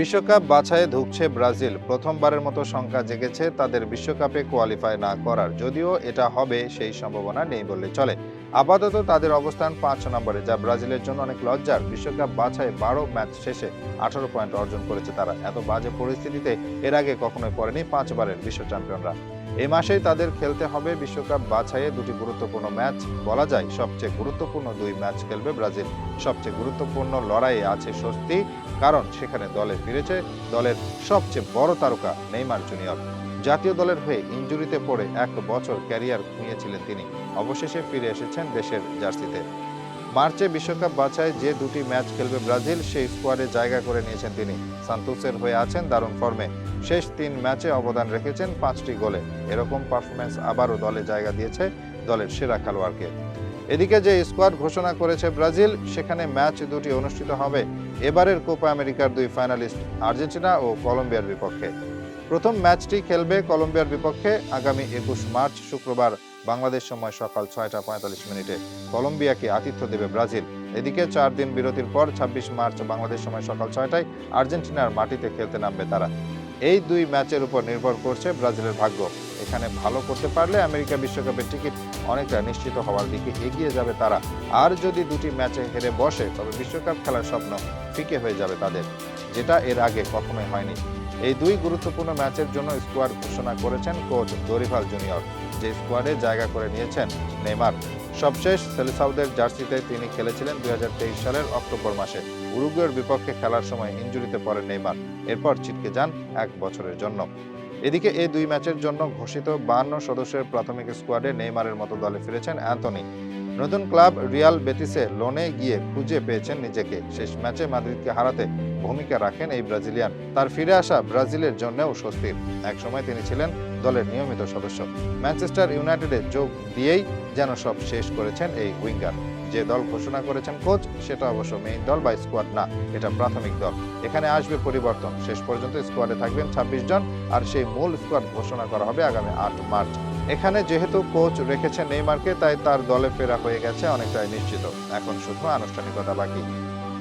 বিশ্বকাপ বাছায় ঢুকছে ব্রাজিল। প্রথমবারের মতো সংখ্যা জেগেছে তাদের বিশ্বকাপে কোয়ালিফাই না করার। যদিও এটা হবে সেই সম্ভাবনা নেই বললে চলে। আপাতত তাদের অবস্থান পাঁচ নম্বরে, যা ব্রাজিলের জন্য অনেক লজ্জার। বিশ্বকাপ বাছাই বারো ম্যাচ শেষে আঠারো পয়েন্ট অর্জন করেছে তারা। এত বাজে পরিস্থিতিতে এর আগে কখনোই পড়েনি পাঁচবারের বিশ্ব চ্যাম্পিয়নরা। এই মাসেই তাদের খেলতে হবে বিশ্বকাপ বাছাইয়ে দুটি গুরুত্বপূর্ণ ম্যাচ। বলা যায়, সবচেয়ে গুরুত্বপূর্ণ দুই ম্যাচ খেলবে ব্রাজিল। সবচেয়ে গুরুত্বপূর্ণ লড়াইয়ে আছে স্বস্তি, কারণ সেখানে দলে ফিরেছে দলের সবচেয়ে বড় তারকা নেইমার জুনিয়র। জাতীয় দলের হয়ে ইনজুরিতে পড়ে এক বছর ক্যারিয়ার খুঁয়েছিলেন তিনি। অবশেষে ফিরে এসেছেন দেশের জার্সিতে। মার্চে বিশ্বকাপ বাছায় যে দুটি ম্যাচ খেলবে ব্রাজিল, সেই স্কোয়াডে জায়গা করে নিয়েছেন তিনি। সান্তোসের হয়ে আছেন দারুণ ফর্মে। শেষ তিন ম্যাচে অবদান রেখেছেন পাঁচটি গোলে। এরকম পারফরমেন্স আবারও দলে জায়গা দিয়েছে দলের সেরা খেলোয়াড়কে। এদিকে যে স্কোয়াড ঘোষণা করেছে ব্রাজিল, সেখানে ম্যাচ দুটি অনুষ্ঠিত হবে। এবারের কোপা আমেরিকার দুই ফাইনালিস্ট আর্জেন্টিনা ও কলম্বিয়ার বিপক্ষে। প্রথম ম্যাচটি খেলবে কলম্বিয়ার বিপক্ষে আগামী একুশ মার্চ শুক্রবার বাংলাদেশ সময় সকাল ছয়টা পঁয়তাল্লিশ মিনিটে। কলম্বিয়াকে আতিথ্য দেবে ব্রাজিল। এদিকে চার দিন বিরতির পর ছাব্বিশ মার্চ বাংলাদেশ সময় সকাল ছয়টায় আর্জেন্টিনার মাটিতে খেলতে নামবে তারা। এই দুই ম্যাচের উপর নির্ভর করছে ব্রাজিলের ভাগ্য। এখানে ভালো করতে পারলে আমেরিকা বিশ্বকাপের টিকিট অনেকটা নিশ্চিত হওয়ার দিকে এগিয়ে যাবে তারা। আর যদি দুটি ম্যাচে হেরে বসে, তবে বিশ্বকাপ খেলার স্বপ্ন ফিকে হয়ে যাবে তাদের, যেটা এর আগে কখনোই হয়নি। এই দুই গুরুত্বপূর্ণ ম্যাচের জন্য স্কোয়াড ঘোষণা করেছেন কোচ দরিভাল জুনিয়র, যে স্কোয়াডে জায়গা করে নিয়েছেন নেইমার। সবশেষ সেলিসাউদের জার্সিতে তিনি খেলেছিলেন দুই হাজার তেইশ সালের অক্টোবর মাসে। উরুগুয়ের বিপক্ষে খেলার সময় ইঞ্জুরিতে পড়েন নেইমার, এরপর ছিটকে যান এক বছরের জন্য। এদিকে এই দুই ম্যাচের জন্য ঘোষিত বান্ন সদস্যের প্রাথমিক স্কোয়াডে নেইমারের মতো দলে ফিরেছেন অ্যান্থনি। নতুন ক্লাব রিয়াল বেটিসে লোনে গিয়ে খুঁজে পেয়েছেন নিজেকে। শেষ ম্যাচে মাদ্রিদকে হারাতে ভূমিকা রাখেন এই ব্রাজিলিয়ান। তার ফিরে আসা ব্রাজিলের জন্যও স্বস্তির। একসময় তিনি ছিলেন দলের নিয়মিত সদস্য। ম্যানচেস্টার ইউনাইটেডে যোগ দিয়েই যেন সব শেষ করেছেন এই উইঙ্গার। যে দল ঘোষণা করেছেন কোচ, সেটা অবশ্য মেইন দল বা স্কোয়াড না, এটা প্রাথমিক দল। এখানে আসবে পরিবর্তন। শেষ পর্যন্ত স্কোয়াডে থাকবেন ছাব্বিশ জন, আর সেই মূল স্কোয়াড ঘোষণা করা হবে আগামী আট মার্চ। এখানে যেহেতু কোচ রেখেছে নেইমারকে, তাই তার দলে ফেরা হয়ে গেছে, অনেকটাই নিশ্চিত। এখন শুধু আনুষ্ঠানিকতা বাকি।